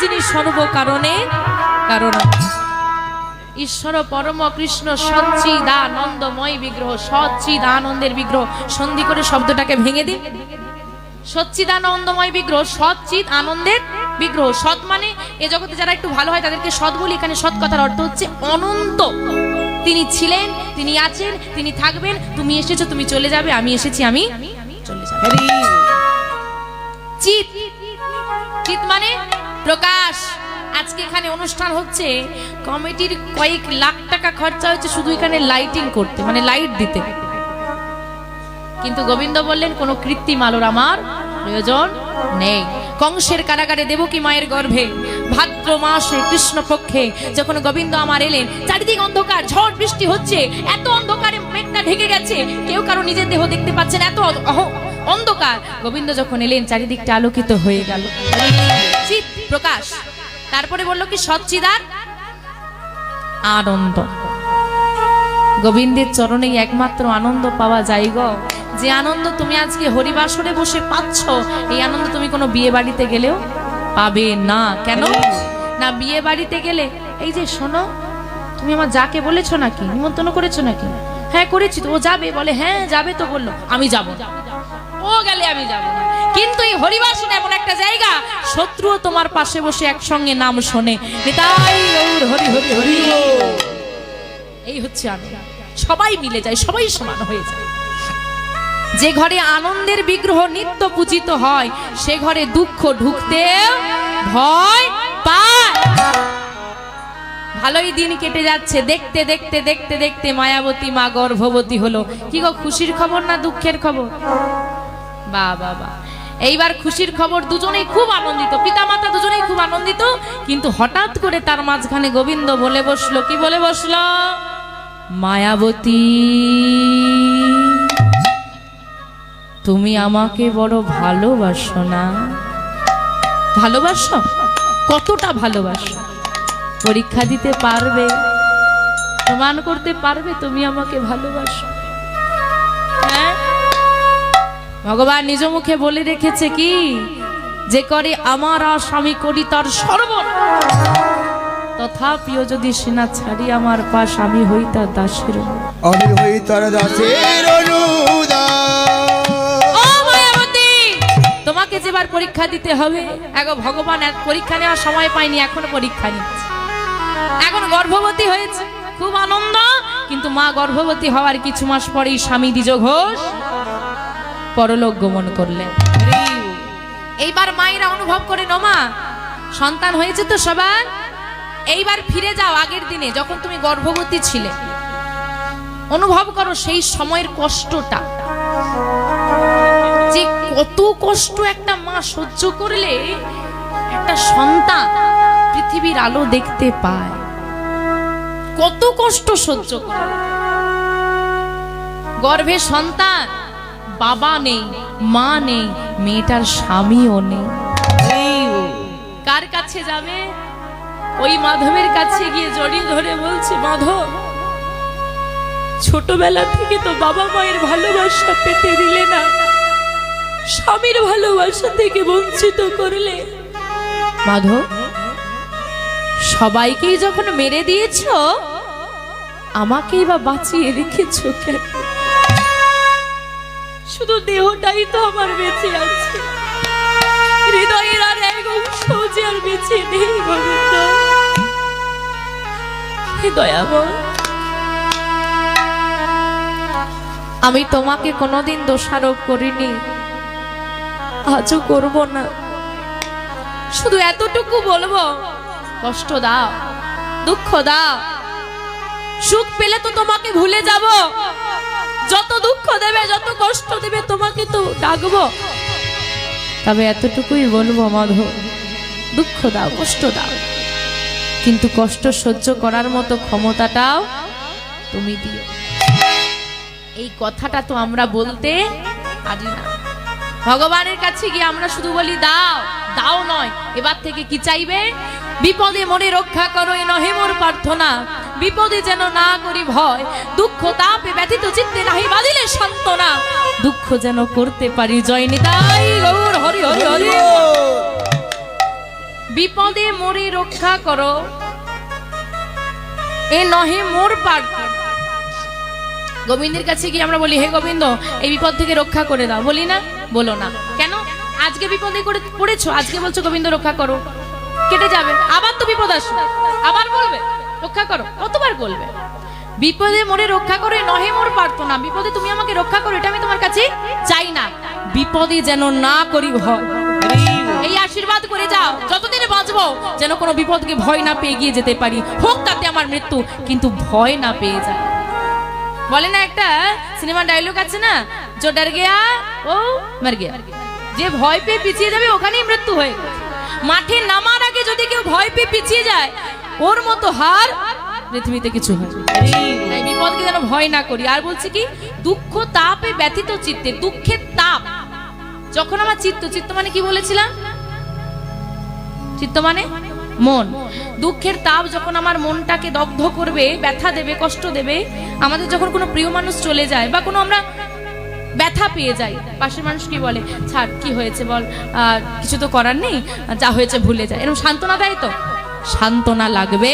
যিনি সর্বকারণে কারণ ঈশ্বর পরম কৃষ্ণ সচ্চিদানন্দময় বিগ্রহ, সচ্চিদানন্দের বিগ্রহ। সন্ধি করে শব্দটাকে ভেঙে দিন। সচ্চিদানন্দময় বিগ্রহ সচ্চিদ আনন্দের বিগ্রহ। সৎ মানে এ জগতে যারা একটু ভালো হয় তাদেরকে সৎ বলি, এখানে সৎ কথার অর্থ হচ্ছে অনন্ত। তিনি ছিলেন, তিনি আছেন, তিনি থাকবেন, তুমি এসেছ, তুমি চলে যাবে, আমি এসেছি, আমি চলে চিত। চিত মানে প্রকাশ, আজকে এখানে অনুষ্ঠান হচ্ছে, কমিটির কয়েক লাখ টাকা খরচা হচ্ছে শুধু এখানে লাইটিং করতে মানে লাইট দিতে। কিন্তু গোবিন্দ বললেন, কোনো কৃত্রিম আলোর আমার প্রয়োজন নেই। কংসের কারাগারে দেবকী মায়ের গর্ভে? ভাদ্র মাসে কৃষ্ণ পক্ষে যখন গোবিন্দ আমার এলেন, চারিদিক অন্ধকার, ঝড় বৃষ্টি হচ্ছে, এত অন্ধকারে মেঘটা ঢেকে গেছে, কেউ কারও নিজের দেহ দেখতে পাচ্ছেন এত অন্ধকার। গোবিন্দ যখন এলেন, চারিদিকটা আলোকিত হয়ে গেল। চিত প্রকাশ। তারপরে বলল কি, সচ্চিদার আনন্দ। গোবিন্দের চরণেই একমাত্র আনন্দ পাওয়া যায় গো। যে আনন্দ তুমি আজকে হরিবাসরে বসে পাচ্ছ, এই আনন্দ তুমি কোনো বিয়ে বাড়িতে গেলেও পাবে না। কেন? না বিয়ে বাড়িতে গেলে, এই যে শোনো, তুমি আমার যাকে বলেছ নাকি, নিমন্ত্রণ করেছ নাকি? হ্যাঁ করেছি তো, ও যাবে, বলে হ্যাঁ যাবে তো বলল, আমি যাব। ও গেলে আমি যাব না। কিন্তু এই হরিবাসন এমন একটা জায়গা, শত্রুও তোমার পাশে বসে একসঙ্গে নাম শোনে। গৌর, হরি হরি হরি এই হচ্ছে আমি সবাই মিলে যায়, সবাই সমান হয়ে যায়। যে ঘরে আনন্দের বিগ্রহ নিত্য পূজিত হয়, সে ঘরে দুঃখ ঢুকতে ভয় পায়। ভালোই দিন কেটে যাচ্ছে, দেখতে দেখতে দেখতে দেখতে মায়াবতী মা গর্ভবতী হলো। কি গো, খুশির খবর না দুঃখের খবর? বা বা বা। এইবার খুশির খবর দুজনেই খুব আনন্দিত, পিতামাতা দুজনেই খুব আনন্দিত, কিন্তু হঠাৎ করে তার মাঝখানে গোবিন্দ বলে বসল, কি বলে বসল? মায়াবতী, তুমি আমাকে বড় ভালোবাসো না। ভালোবাসো? কতটা ভালোবাসো? পরীক্ষা দিতে পারবে? প্রমাণ করতে পারবে তুমি আমাকে ভালোবাসো? হ্যাঁ? ভগবান নিজ মুখে বলে রেখেছে কি? যে করে আমার আর স্বামী করি তার সর্বন তথাপিও যদি সেনা ছাড়ি আমার পাশ আমি হই তার দাসের আমি হই তার দাসের তোমাকে যেবার পরীক্ষা দিতে হবে এখন ভগবান এক পরীক্ষা নেওয়ার সময় পাইনি এখনও পরীক্ষা নিচ্ছে। এখন গর্ভবতী হয়েছে খুব আনন্দ কিন্তু মা গর্ভবতী হওয়ার কিছু মাস পরেই স্বামী দ্বিজ ঘোষ পরলোক গমন করলেন। এইবার মায়েরা অনুভব করে, নমা, সন্তান হয়েছে তো সবার? এইবার ফিরে যাও আগের দিনে যখন তুমি গর্ভবতী ছিলে। অনুভব করো সেই সময়ের কষ্টটা। যে কত কষ্ট একটা মা সহ্য করলে একটা সন্তান পৃথিবীর আলো দেখতে পায়। কত কষ্ট সহ্য করে। গর্ভে সন্তান বাবা নেই মা নেই মেয়েটার স্বামীও নেই। কার কাছে যাবে? ওই মাধবের কাছে গিয়ে জড়িয়ে ধরে বলছে মাধব ছোটবেলা থেকে তো বাবা মায়ের ভালোবাসা পেতে দিলে না। স্বামীর ভালোবাসা থেকে বঞ্চিত করলে। মাধব সবাইকেই যখন মেরে দিয়েছ আমাকেই বা বাঁচিয়ে রেখেছ কেন? শুধু দেহটাই তো আমার বেঁচে আছে। হৃদয়ের আর এক অংশ যে আর বেঁচে নেই গোবিন্দ হে আমি তোমাকে কোনোদিন দোষারোপ করিনি। আজও করব না। শুধু এতটুকু বলব, কষ্ট দাও, দুঃখ দাও। সুখ পেলে তো তোমাকে ভুলে যাব। যত দুঃখ দেবে, যত কষ্ট দেবে, তোমাকে তো ডাকবো। তবে এতটুকুই বলব মাধব দুঃখ দাও, কষ্ট দাও। কিন্তু কষ্ট সহ্য করার মতো ক্ষমতাটাও তুমি দিও। এই কথাটা তো আমরা বলতে পারি না। ভগবানের কাছে গিয়ে আমরা শুধু বলি, দাও দাও নয়, এবার থেকে কি চাইবে? বিপদে মনে রক্ষা করো, এ নহে মোর প্রার্থনা। বিপদে যেন না করি ভয় দুঃখ তাপে ব্যথিত চিত্তে নাহি বাদিলে সান্ত্বনা। দুঃখ যেন করতে পারি জয় নিতাই গৌর হরি হরি হরি। বিপদে মরে রক্ষা করো। এ নহে মোর পার্থ গোবিন্দের কাছে গিয়ে আমরা বলি হে গোবিন্দ এই বিপদ থেকে রক্ষা করে দাও। বলি না বলো না। কেন? আজকে বিপদে করে পড়েছো আজকে বলছো গোবিন্দ রক্ষা করো। কেটে যাবে আবার তো বিপদ আসবে আবার বলবে রক্ষা করো। কতবার বলবে? বিপদে মোরে রক্ষা করে নহে মোর পারতো না বিপদে তুমি আমাকে রক্ষা করো এটা আমি তোমার কাছে চাই না। বিপদে যেন না করি ভয়। এই আশীর্বাদ করে যাও। যতদিন বাঁচবো যেন কোনো বিপদকে ভয় না পেয়ে গিয়ে যেতে পারি। হোক তাতে আমার মৃত্যু কিন্তু ভয় না পেয়ে যায় বলে না একটা সিনেমা ডায়লগ আছে না? যে ডর গিয়া ও মর গিয়া। যে ভয় পেয়ে পিছিয়ে যাবে ওখানেই মৃত্যু হয়ে মাঠে নামার আগে যদি কেউ ভয় পেয়ে পিছিয়ে যায় ওর মতো হার পৃথিবীতে কিছু হয়। বিপদকে যেন ভয় না করি। আর বলছি কি, দুঃখ তাপে ব্যথিত চিত্তে, দুঃখের তাপ। যখন আমার চিত্ত চিত্ত মানে কি বলেছিলাম? চিত্ত মানে মন। দুঃখের তাপ যখন আমার মনটাকে দগ্ধ করবে, ব্যথা দেবে, কষ্ট দেবে, আমাদের যখন কোনো প্রিয় মানুষ চলে যায় বা কোনো আমরা ব্যথা পেয়ে যাই, পাশের মানুষ কি বলে, ছাড়, কি হয়েছে বল? কিছু তো করার নেই, যা হয়েছে ভুলে যায় এরকম সান্ত্বনা দেয় তো? সান্ত্বনা লাগবে?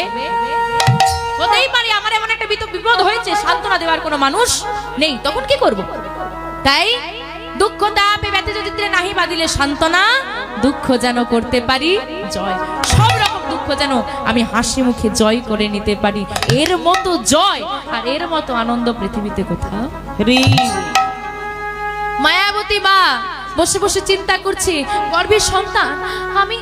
হতেই পারে আমার এমন একটা বিপদ হয়েছে, সান্ত্বনা দেওয়ার কোনো মানুষ নেই, তখন কি করব? তাই দুঃখ তাপে ব্যথিত চিত্রে নাহি বাদিলে সান্ত্বনা, দুঃখ যেন করতে পারি জয়। সব রকম দুঃখ যেন আমি হাসি মুখে জয় করে নিতে পারি। এর মতো জয় আর এর মতো আনন্দ পৃথিবীতে কোথাও মায়াবতী মা, বসে বসে চিন্তা করছি, গর্ভের সন্তান, আমি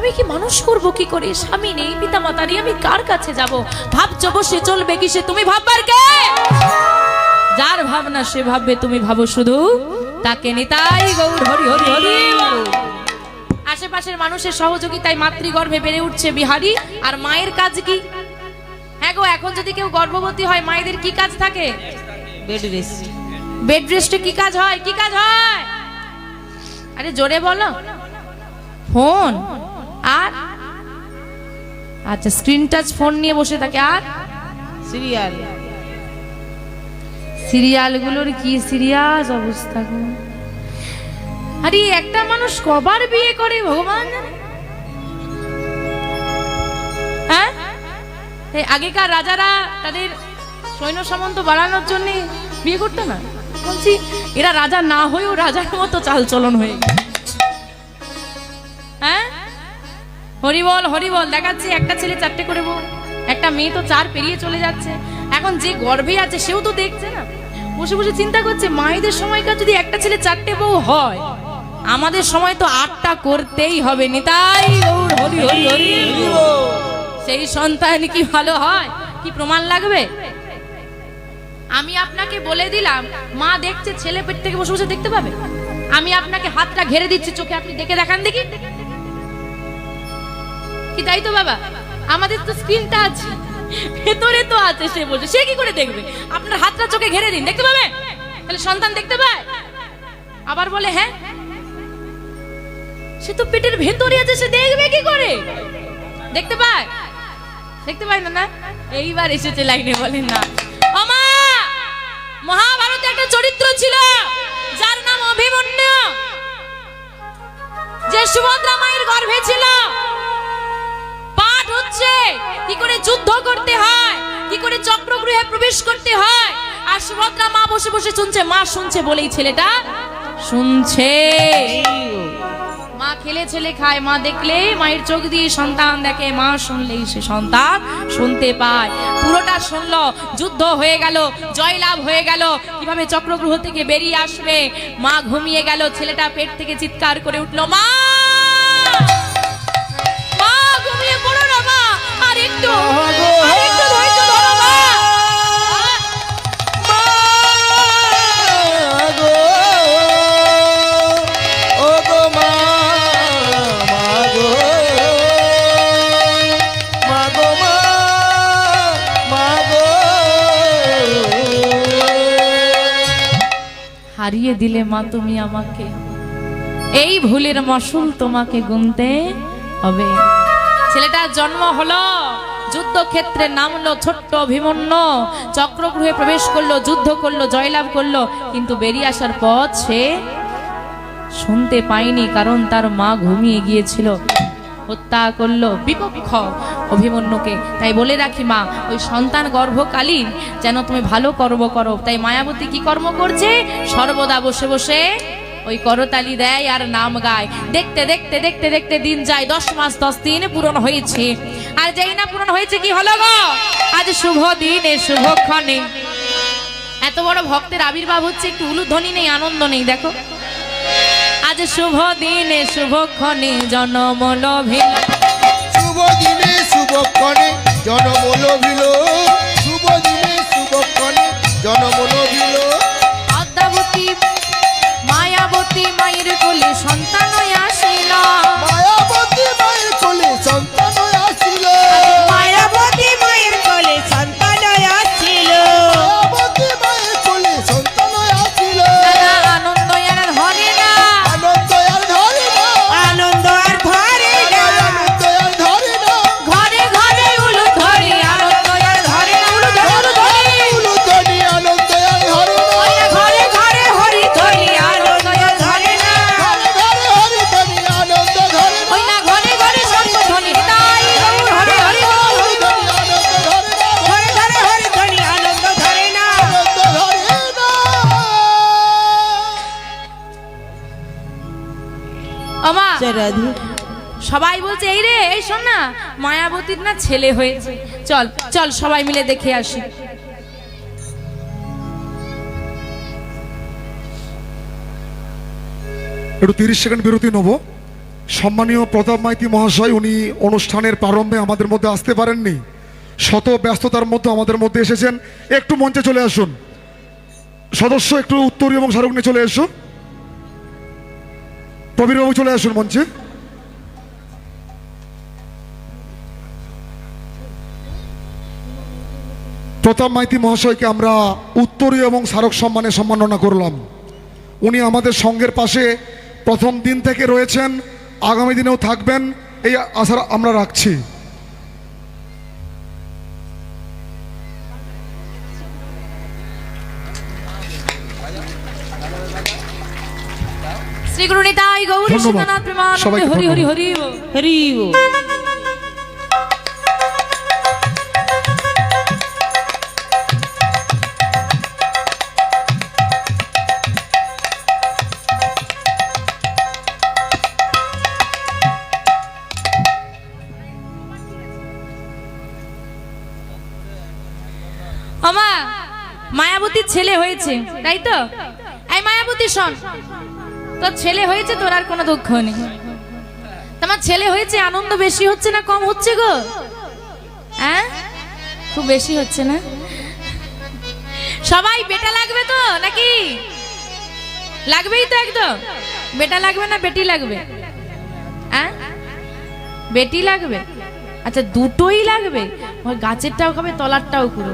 আমি কি মানুষ করব কি করে? স্বামী নেই পিতা মাতা নেই আমি কার কাছে যাব? ভাবছ বসে চলবে কি সে তুমি ভাববার কে? যার ভাবনা সে ভাববে তুমি ভাবো শুধু তাকে নিতাই গৌর হরি হরি হরি। আশেপাশের মানুষের সহযোগিতায় মাতৃগর্ভে বেড়ে উঠছে বিহারি। আর মায়ের কাজ কি? হ্যাঁ গো এখন যদি কেউ গর্ভবতী হয় মায়েদের কি কাজ থাকে? বেড রেস্ট বেড রেস্টে কি কাজ হয়? কি কাজ হয়? আরে জোরে বলো। ফোন। আর? আচ্ছা স্ক্রিন টাচ ফোন নিয়ে বসে থাকে আর? সিরিয়াল। সিরিয়ালগুলোর কি সিরিয়াস অবস্থা আরে একটা মানুষ কবার বিয়ে করে ভগবান হ্যাঁ? আগেকার রাজারা তাদের সৈন্য সামন্ত বাড়ানোর জন্য বিয়ে করতো না? বলছি এরা রাজা না হয়েও রাজার মতো চালচলন হয়ে হ্যাঁ? হরিবল হরিবল দেখাচ্ছে, একটা ছেলে চারটে করে বউ একটা মেয়ে তো চার পেরিয়ে চলে যাচ্ছে। এখন যে গর্ভে আছে, সেও তো দেখছে না। বসে বসে চিন্তা করছে, মায়েদের সময়কার যদি একটা ছেলে চারটে বউ হয়, আমাদের সময় তো আটটা করতেই হবে নিতাই হরি সেই সন্তান কি ভালো হয়? কি প্রমাণ লাগবে? আমি আপনাকে বলে দিলাম, মা দেখছে, ছেলে পেট থেকে বসে বসে দেখতে পাবে। আমি আপনাকে হাতটা ঘেরে দিচ্ছি, চোখে আপনি দেখে দেখান দেখি। কি তাই তো বাবা? আমাদের তো স্ক্রিনটা আছে। ভেতরে তো আছে, সে বলছে। সে কি করে দেখবে? আপনার হাতটা চোখে ঘেরে দিন, দেখতে পাবে? তাহলে সন্তান দেখতে পায়। আবার বলে হ্যাঁ? সে তো পেটের ভেতরে আছে, সে দেখবে কি করে? দেখতে পায়? দেখতে পায় না না? এইবার এসেছে লাইনে বলেন না। আমা মহাভারতে একটা চরিত্র ছিল, যার নাম অভিমন্যু। যে সুভদ্রা মায়ের গর্ভে ছিল হচ্ছে? কি করে যুদ্ধ করতে হয়? কি করে চক্রগৃহে প্রবেশ করতে হয়? আর সুভদ্রা মা বসে বসে শুনছে, মা শুনছে বলেই ছেলেটা শুনছে। মা খেলে ছেলে খায়, মা দেখলে মায়ের চোখ দিয়ে সন্তান দেখে, মা শুনলেই সে সন্তান শুনতে পায়। পুরোটা শুনলো, যুদ্ধ হয়ে গেল, জয়লাভ হয়ে গেল। কীভাবে চক্রগ্রহ থেকে বেরিয়ে আসবে? মা ঘুমিয়ে গেল, ছেলেটা পেট থেকে চিৎকার করে উঠল মা মা! হারিয়ে দিলে মা তুমি আমাকে। এই ভুলের মসুল তোমাকে গুনতে হবে। ছেলেটার জন্ম হলো। যুদ্ধক্ষেত্রে নামলো ছোট্ট অভিমন্য। চক্রগৃহে প্রবেশ করল, যুদ্ধ করল, জয়লাভ করল, কিন্তু বেরিয়ে আসার পথ সে শুনতে পায়নি, কারণ তার মা ঘুমিয়ে গিয়েছিল। হত্যা করল বিপক্ষ অভিমন্যুকে। তাই বলে রাখি মা, ওই সন্তান গর্ভকালীন, যেন তুমি ভালো কর্ম করো। তাই মায়াবতী কি কর্ম করছে? সর্বদা বসে বসে ওই করতালি দেয় আর নাম গায়। দেখতে দেখতে দেখতে দেখতে দিন যায়, দশ মাস দশ দিন পূরণ হয়েছে। আর যেই না পূরণ হয়েছে কি হলো গো? আজ শুভ দিনে শুভক্ষণে এত বড় ভক্তের আবির্ভাব হচ্ছে একটু উলুধ্বনি নেই আনন্দ নেই দেখো। আজ শুভ দিনে শুভক্ষণে জনম লভিল শুভ দিনে শুভক্ষণে জনম লভিল শুভ দিনে শুভক্ষণে জনম লভিল পদ্মাবতী মায়াবতী মায়ের কোলে সন্তান রাধু সবাই বলছে, এই রে, এই শোন না, মায়াবতীর না ছেলে হয়েছে। চল চল সবাই মিলে দেখে আসি। একটু তিরিশ সেকেন্ড বিরতি নেব। সম্মানীয় প্রতাপ মাইতি মহাশয়, উনি অনুষ্ঠানের প্রারম্ভে আমাদের মধ্যে আসতে পারেননি। শত ব্যস্ততার মধ্যে আমাদের মধ্যে এসেছেন। একটু মঞ্চে চলে আসুন। সদস্য একটু উত্তরী এবং নিয়ে চলে এসো প্রবীরবাবু চলে আসুন মঞ্চে। প্রতাপ মাইতি মহাশয়কে আমরা উত্তরীয় এবং স্মারক সম্মানে সম্মাননা করলাম। উনি আমাদের সঙ্গের পাশে প্রথম দিন থেকে রয়েছেন, আগামী দিনেও থাকবেন, এই আশা আমরা রাখছি। শ্রী গুরু নিতাই গৌরী। সীতানাথ প্রেমানন্দে হরি হরি হরি হরি মায়াবতীর ছেলে হয়েছে তাই তো? এই মায়াবতী শোন। তোর ছেলে হয়েছে, তোর আর কোনো দুঃখ নেই। তোমার ছেলে হয়েছে, আনন্দ বেশি হচ্ছে না কম হচ্ছে গো? হ্যাঁ? খুব বেশি হচ্ছে না? সবাই বেটা লাগবে তো, নাকি? লাগবেই তো একদম। বেটা লাগবে না, বেটি লাগবে? হ্যাঁ? বেটি লাগবে? আচ্ছা দুটোই লাগবে? ওই গাছেরটাও খাবে, তলারটাও করো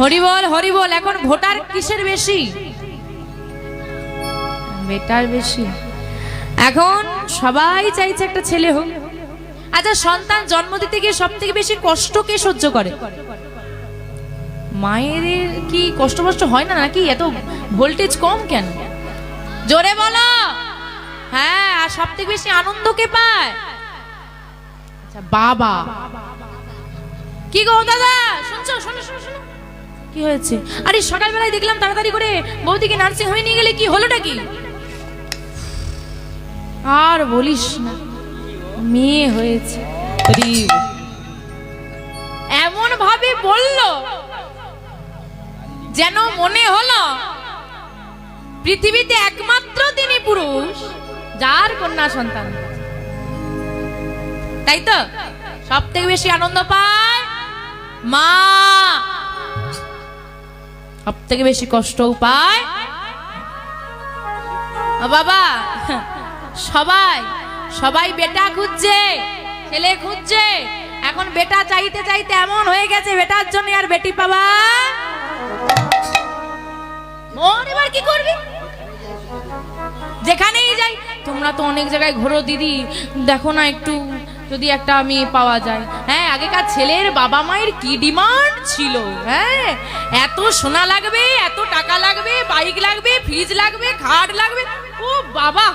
হরিবল হরিবল, এখন ভোটার কিসের বেশি? বেটার বেশি। এখন সবাই চাইছে একটা ছেলে হোক। আচ্ছা সন্তান জন্ম দিতে গিয়ে সব থেকে বেশি কষ্ট কে সহ্য করে? মায়ের কি কষ্ট কষ্ট হয় না নাকি? এত ভোল্টেজ কম কেন? জোরে বলো। হ্যাঁ আর সব থেকে বেশি আনন্দ কে পায়? আচ্ছা বাবা। কি গো দাদা? শুনছো, শোনো শোনো শোনো। কি হয়েছে? আরে, সকালবেলায় দেখলাম তাড়াতাড়ি করে বৌদিকে নার্সিং হোমে নিয়ে গেলে কি হলোটা কি? আর বলিস না মেয়ে হয়েছে। এমন ভাবে বলল যেন মনে হলো পৃথিবীতে একমাত্র তিনি পুরুষ যার কন্যা সন্তান তাই তো? সব থেকে বেশি আনন্দ পায় মা। সব থেকে বেশি কষ্টও পায়। ও বাবা সবাই সবাই বেটা খুঁজছে, ছেলে খুঁজছে। এখন বেটা চাইতে চাইতে এমন হয়ে গেছে, বেটার জন্য আর বেটি পাবা। মন এবার কি করবি? যেখানেই যাই, তোমরা তো অনেক জায়গায় ঘোরো দিদি। দেখো না একটু, যদি একটা মেয়ে পাওয়া যায়। হ্যাঁ আগেকার ছেলের বাবা মায়ের কি ডিমান্ড ছিল? হ্যাঁ এত সোনা লাগবে, এত টাকা লাগবে, বাইক লাগবে, ফ্রিজ লাগবে, খাট লাগবে। ও বাবা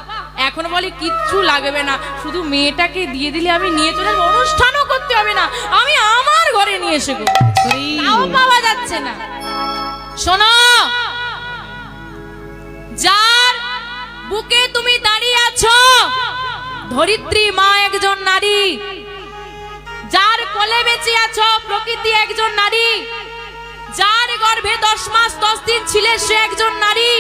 এখন বলে কিচ্ছু লাগবে না। শুধু মেয়েটাকে দিয়ে দিলে আমি নিয়ে চলে অনুষ্ঠানও করতে হবে না। আমি আমার ঘরে নিয়ে এসে পাওয়া যাচ্ছে না। শোনো, যার বুকে তুমি দাঁড়িয়ে আছো, ধরিত্রী মা একজন নারী। যার কোলে বেঁচে আছো, প্রকৃতি একজন নারী। যার গর্ভে দশ মাস, দশ দিন ছিলে সে একজন নারী।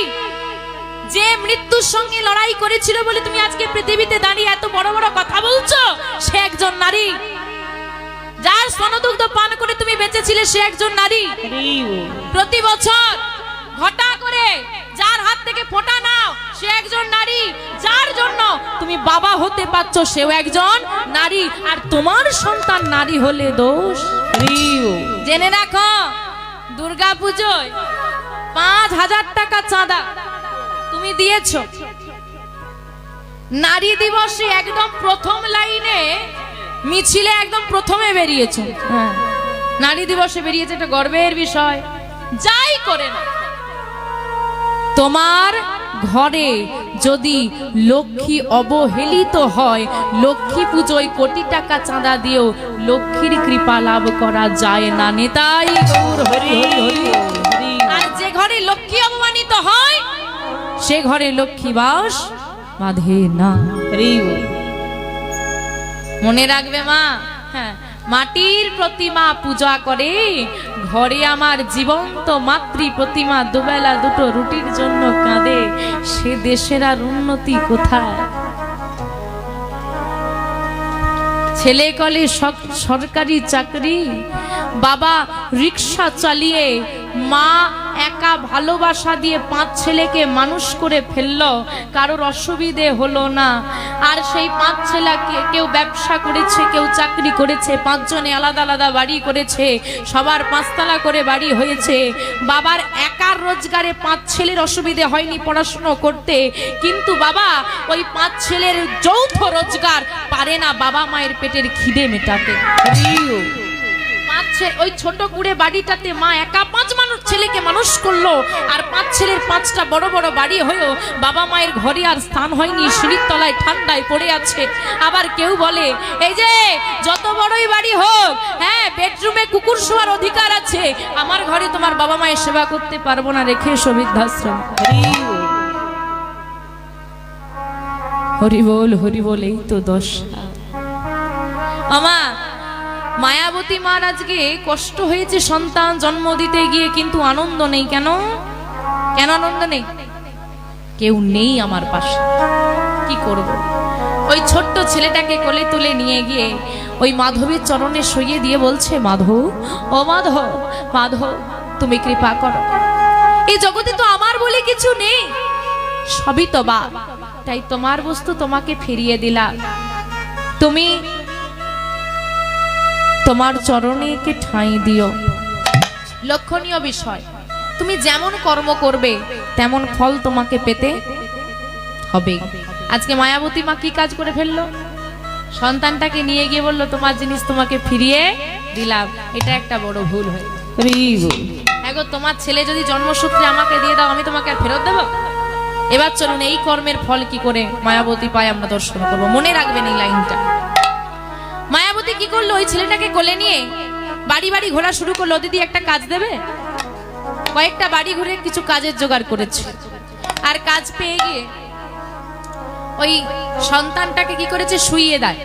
যে মৃত্যুর সঙ্গে লড়াই করেছিল বলে তুমি আজকে পৃথিবীতে দাঁড়িয়ে এত বড় বড় কথা বলছো, সে একজন নারী। যার স্তনদুগ্ধ পান করে তুমি বেঁচেছিলে, সে একজন নারী। প্রতি বছর ঘটা করে যার হাত থেকে ফোঁটা নাও, সে একজন নারী। যার জন্য তুমি বাবা হতে পারছ, সেও একজন নারী। আর তোমার সন্তান নারী হলে দোষ। জেনে রাখো দুর্গা পুজোয় পাঁচ হাজার টাকা চাঁদা। তুমি দিয়েছ। নারী দিবসে একদম প্রথম লাইনে মিছিলে একদম প্রথমে বেরিয়েছো। হ্যাঁ। নারী দিবসে বেরিয়েছে এটা গর্বের বিষয়। যাই করে না। তোমার ঘরে যদি লক্ষ্মী অবহেলিত হয় লক্ষ্মী পুজোয় কোটি টাকা চাঁদা দিয়েও লক্ষ্মীর কৃপা লাভ করা যায় না নেতাই। আর যে ঘরে লক্ষ্মী অপমানিত হয় সে ঘরে লক্ষ্মী বাস বাঁধে না। মনে রাখবে মা হ্যাঁ মাটির প্রতিমা পূজা করে ঘরে আমার জীবন্ত মাতৃ প্রতিমা দুবেলা দুটো রুটির জন্য কাঁদে সে দেশের আর উন্নতি কোথায়? ছেলে কলে সরকারি চাকরি বাবা রিক্সা চালিয়ে মা একা ভালোবাসা দিয়ে পাঁচ ছেলেকে মানুষ করে ফেলল, কারোর অসুবিধে হলো না। আর সেই পাঁচ ছেলেকে কেউ ব্যবসা করেছে, কেউ চাকরি করেছে, পাঁচজনে আলাদা আলাদা বাড়ি করেছে, সবার পাঁচতলা করে বাড়ি হয়েছে। বাবার একার রোজগারে পাঁচ ছেলের অসুবিধে হয়নি পড়াশুনো করতে, কিন্তু বাবা ওই পাঁচ ছেলের যৌথ রোজগার পারে না বাবা মায়ের পেটের খিদে মেটাতে। ওই ছোট কুড়ে বাড়িটাতে মা একা পাঁচ মানুষ ছেলেকে মানুষ করল আর পাঁচ ছেলের পাঁচটা বড় বড় বাড়ি হয়েও বাবা মায়ের ঘরে আর স্থান হয়নি সিঁড়ির তলায় ঠান্ডায় পড়ে আছে। আবার কেউ বলে এই যে যত বড়ই বাড়ি হোক হ্যাঁ বেডরুমে কুকুর শোয়ার অধিকার আছে আমার ঘরে তোমার বাবা মায়ের সেবা করতে পারব না রেখে এসো বৃদ্ধাশ্রম। হরি বল। হরি বল হরি বল এই তো দশা। আমা মায়াবতী মার আজকে কষ্ট হয়েছে, সন্তান জন্ম দিতে গিয়ে কিন্তু আনন্দ নেই কেন? কেন আনন্দ নেই? কেউ নেই আমার পাশে। কি করব? ওই ছোট্ট ছেলেটাকে কোলে তুলে নিয়ে গিয়ে ওই মাধবীর চরণে সইয়ে দিয়ে বলছে, মাধব, ও মাধব মাধব, তুমি কৃপা করো। এই জগতে তো আমার বলে কিছু নেই। সবই তো বা তাই তোমার বস্তু তোমাকে ফিরিয়ে দিলাম। তুমি তোমার চরণে একে ঠাঁই দিও। লক্ষণীয় বিষয় তুমি যেমন কর্ম করবে তেমন ফল তোমাকে পেতে হবে। আজকে মায়াবতী মা কি কাজ করে ফেলল? সন্তানটাকে নিয়ে গিয়ে বলল তোমার জিনিস তোমাকে ফিরিয়ে দিলাম। এটা একটা বড় ভুল হয়। এগো তোমার ছেলে যদি জন্মসূত্রে আমাকে দিয়ে দাও আমি তোমাকে আর ফেরত দেবো? এবার চলুন এই কর্মের ফল কি করে মায়াবতী পায় আমরা দর্শন করব। মনে রাখবেন এই লাইনটা। মায়াবতী কি করল? ওই ছেলেটাকে কোলে নিয়ে বাড়ি বাড়ি ঘোরা শুরু করল। দিদি একটা কাজ দেবে? কয়েকটা বাড়ি ঘুরে কিছু কাজের জোগাড় করেছে। আর কাজ পেয়ে গিয়ে ওই সন্তানটাকে কি করেছে? শুইয়ে দেয়।